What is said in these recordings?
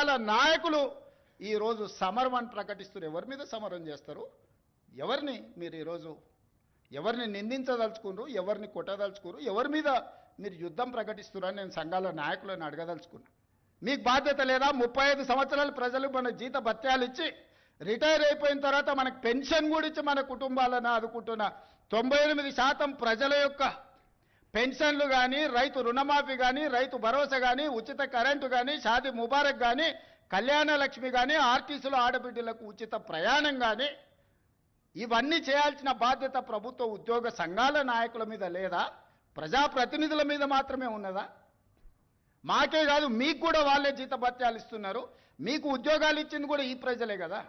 వాళ్ళ నాయకులు ఈరోజు సమరం అని ప్రకటిస్తారు ఎవరి మీద సమరం చేస్తారు? ఎవరిని మీరు ఈరోజు ఎవరిని నిందించదలుచుకున్నారు? ఎవరిని కొట్టదలుచుకున్నారు? ఎవరి మీద మీరు యుద్ధం ప్రకటిస్తున్నారని నేను సంఘాల నాయకులను అడగదలుచుకున్నా. మీకు బాధ్యత లేదా? ముప్పై ఐదు సంవత్సరాలు ప్రజలు మన జీత భత్యాలు ఇచ్చి రిటైర్ అయిపోయిన తర్వాత మనకు పెన్షన్ కూడా ఇచ్చి మన కుటుంబాలను ఆదుకుంటున్న తొంభై ఎనిమిది శాతం ప్రజల యొక్క పెన్షన్లు కానీ రైతు రుణమాఫీ కానీ రైతు భరోసా కానీ ఉచిత కరెంటు కానీ షాది ముబారక్ కానీ కళ్యాణ లక్ష్మి కానీ ఆర్టీసీలో ఆడబిడ్డలకు ఉచిత ప్రయాణం కానీ ఇవన్నీ చేయాల్సిన బాధ్యత ప్రభుత్వ ఉద్యోగ సంఘాల నాయకుల మీద లేదా ప్రజాప్రతినిధుల మీద మాత్రమే ఉన్నదా? మాకే కాదు మీకు కూడా వాళ్ళే జీతభత్యాలు ఇస్తున్నారు. మీకు ఉద్యోగాలు ఇచ్చింది కూడా ఈ ప్రజలే కదా.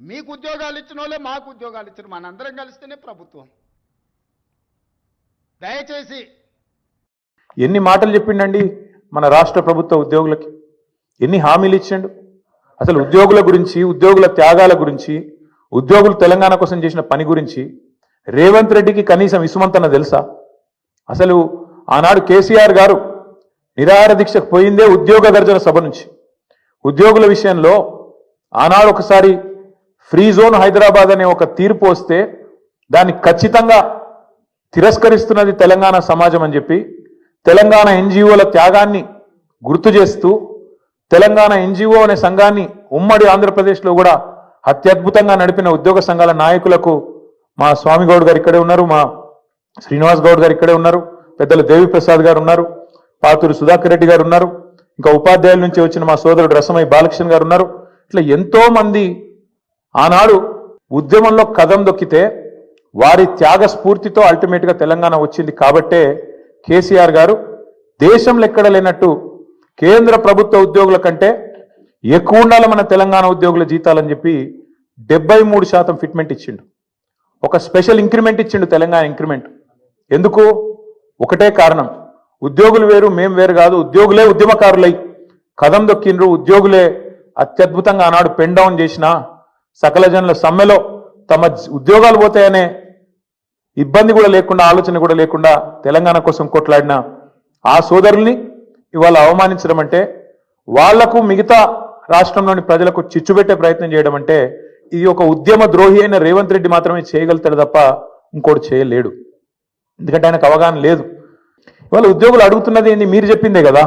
మీకు ఉద్యోగాలు ఇచ్చిన వాళ్ళే మాకు ఉద్యోగాలు ఇచ్చిన మనందరం కలిస్తేనే ప్రభుత్వం. దయచేసి ఎన్ని మాటలు చెప్పిండండి మన రాష్ట్ర ప్రభుత్వ ఉద్యోగులకి? ఎన్ని హామీలు ఇచ్చిండు? అసలు ఉద్యోగుల గురించి ఉద్యోగుల త్యాగాల గురించి ఉద్యోగులు తెలంగాణ కోసం చేసిన పని గురించి రేవంత్ రెడ్డికి కనీసం ఇసుమంతన తెలుసా? అసలు ఆనాడు కేసీఆర్ గారు నిరాహార దీక్షకు పోయిందే ఉద్యోగ గర్జన సభ నుంచి. ఉద్యోగుల విషయంలో ఆనాడు ఒకసారి ఫ్రీ జోన్ హైదరాబాద్ అనే ఒక తీర్పు వస్తే దాన్ని ఖచ్చితంగా తిరస్కరిస్తున్నది తెలంగాణ సమాజం అని చెప్పి తెలంగాణ ఎన్జిఓల త్యాగాన్ని గుర్తు చేస్తూ తెలంగాణ ఎన్జిఓ అనే సంఘాన్ని ఉమ్మడి ఆంధ్రప్రదేశ్లో కూడా అత్యద్భుతంగా నడిపిన ఉద్యోగ సంఘాల నాయకులకు మా స్వామి గౌడ్ గారు ఇక్కడే ఉన్నారు మా శ్రీనివాస్ గౌడ్ గారు ఇక్కడే ఉన్నారు పెద్దలు దేవి ప్రసాద్ గారు ఉన్నారు పాతూరు సుధాకర్ రెడ్డి గారు ఉన్నారు ఇంకా ఉపాధ్యాయుల నుంచి వచ్చిన మా సోదరుడు రసమయ్య బాలకృష్ణ గారు ఉన్నారు. ఇట్లా ఎంతో మంది ఆనాడు ఉద్యమంలో కథం దొక్కితే వారి త్యాగ స్ఫూర్తితో అల్టిమేట్గా తెలంగాణ వచ్చింది కాబట్టే కేసీఆర్ గారు దేశంలో ఎక్కడ లేనట్టు కేంద్ర ప్రభుత్వ ఉద్యోగుల కంటే ఎక్కువ ఉండాలి మన తెలంగాణ ఉద్యోగుల జీతాలని చెప్పి డెబ్బై మూడు శాతం ఫిట్మెంట్ ఇచ్చిండు. ఒక స్పెషల్ ఇంక్రిమెంట్ ఇచ్చిండు తెలంగాణ ఇంక్రిమెంట్ ఎందుకు? ఒకటే కారణం. ఉద్యోగులు వేరు మేం వేరు కాదు. ఉద్యోగులే ఉద్యమకారులై కదం దొక్కిండ్రు. ఉద్యోగులే అత్యద్భుతంగా ఆనాడు పెన్ డౌన్ చేసిన సకల జనుల సమ్మెలో తమ ఉద్యోగాలు పోతాయనే ఇబ్బంది కూడా లేకుండా ఆలోచన కూడా లేకుండా తెలంగాణ కోసం కొట్లాడిన ఆ సోదరుల్ని ఇవాళ అవమానించడం అంటే వాళ్ళకు మిగతా రాష్ట్రంలోని ప్రజలకు చిచ్చుపెట్టే ప్రయత్నం చేయడం అంటే ఇది ఒక ఉద్యమ ద్రోహి అయిన రేవంత్ రెడ్డి మాత్రమే చేయగలుగుతాడు తప్ప ఇంకోటి చేయలేడు. ఎందుకంటే ఆయనకు అవగాహన లేదు. ఇవాళ ఉద్యోగులు అడుగుతున్నది ఏంది? మీరు చెప్పిందే కదా.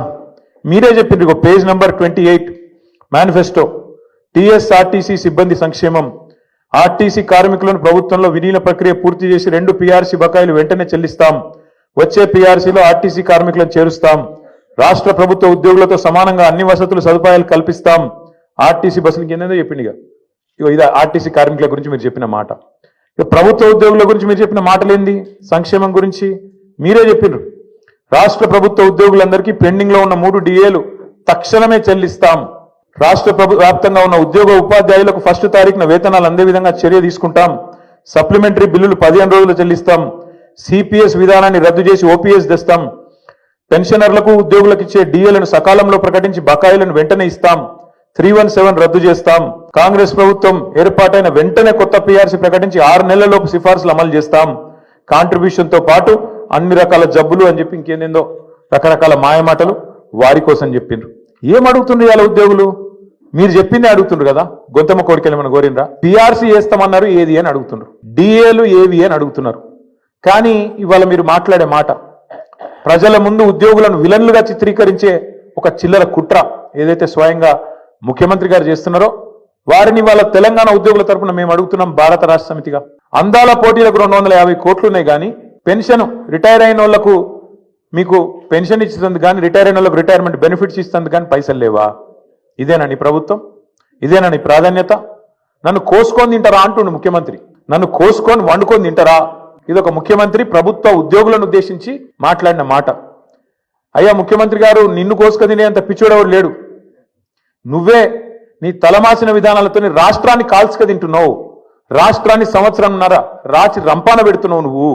మీరే చెప్పింది ఒక page number twenty eight manifesto TSRTC సిబ్బంది సంక్షేమం ఆర్టీసీ కార్మికులను ప్రభుత్వంలో విలీన ప్రక్రియ పూర్తి చేసి రెండు పీఆర్సీ బకాయిలు వెంటనే చెల్లిస్తాం. వచ్చే పీఆర్సీలో ఆర్టీసీ కార్మికులను చేరుస్తాం. రాష్ట్ర ప్రభుత్వ ఉద్యోగులతో సమానంగా అన్ని వసతులు సదుపాయాలు కల్పిస్తాం. ఆర్టీసీ బస్సులకి ఏందో చెప్పిండిగా. ఇగో ఇది ఆర్టీసీ కార్మికుల గురించి మీరు చెప్పిన మాట. ఇక ప్రభుత్వ ఉద్యోగుల గురించి మీరు చెప్పిన మాటలేంది? సంక్షేమం గురించి మీరే చెప్పినారు రాష్ట్ర ప్రభుత్వ ఉద్యోగులందరికీ పెండింగ్లో ఉన్న మూడు డిఏలు తక్షణమే చెల్లిస్తాం. రాష్ట్ర వ్యాప్తంగా ఉన్న ఉద్యోగ ఉపాధ్యాయులకు ఫస్ట్ తారీఖున వేతనాలు అందే విధంగా చర్య తీసుకుంటాం. సప్లిమెంటరీ బిల్లులు పదిహేను రోజులు చెల్లిస్తాం. సిపిఎస్ విధానాన్ని రద్దు చేసి ఓపీఎస్ తెస్తాం. పెన్షనర్లకు ఉద్యోగులకు ఇచ్చే డిఏలను సకాలంలో ప్రకటించి బకాయిలను వెంటనే ఇస్తాం. త్రీ వన్ సెవెన్ రద్దు చేస్తాం. కాంగ్రెస్ ప్రభుత్వం ఏర్పాటైన వెంటనే కొత్త పీఆర్సీ ప్రకటించి ఆరు నెలలలోపు సిఫార్సులు అమలు చేస్తాం. కాంట్రిబ్యూషన్తో పాటు అన్ని రకాల జబ్బులు అని చెప్పి ఇంకేందేందో రకరకాల మాయమాటలు వారి కోసం చెప్పిండ్రు. ఏం అడుగుతుండ్రు ఇవాళ ఉద్యోగులు? మీరు చెప్పిందే అడుగుతుండ్రు కదా? గొంతమ్మ కోరికలు ఏమైనా కోరిండ్రా? పీఆర్సీ వేస్తామన్నారు ఏది అని అడుగుతుండ్రు. డిఏలు ఏవి అని అడుగుతున్నారు. కానీ ఇవాళ మీరు మాట్లాడే మాట ప్రజల ముందు ఉద్యోగులను విలన్లుగా చిత్రీకరించే ఒక చిల్లర కుట్ర ఏదైతే స్వయంగా ముఖ్యమంత్రి గారు చేస్తున్నారో వారిని వాళ్ళ తెలంగాణ ఉద్యోగుల తరపున మేము అడుగుతున్నాం భారత రాష్ట్ర సమితిగా. అందాల పోటీలకు రెండు వందల యాభై కోట్లున్నాయి కానీ పెన్షన్ రిటైర్ అయిన వాళ్ళకు మీకు పెన్షన్ ఇస్తుంది కానీ రిటైర్ అయిన వాళ్ళకి రిటైర్మెంట్ బెనిఫిట్స్ ఇస్తుంది కానీ పైసలు లేవా? ఇదేనా నీ ప్రభుత్వం? ఇదేనా నీ ప్రాధాన్యత? నన్ను కోసుకొని తింటారా అంటుండు ముఖ్యమంత్రి. నన్ను కోసుకొని వండుకొని తింటారా? ఇది ఒక ముఖ్యమంత్రి ప్రభుత్వ ఉద్యోగులను ఉద్దేశించి మాట్లాడిన మాట. అయ్యా ముఖ్యమంత్రి గారు నిన్ను కోసుకొని తినేంత పిచ్చోడెవడు లేడు. నువ్వే నీ తలమాసిన విధానాలతో రాష్ట్రాన్ని కాల్చుక తింటున్నావు. రాష్ట్రాన్ని సంవత్సరంన్నర రాచి రంపాన పెడుతున్నావు నువ్వు.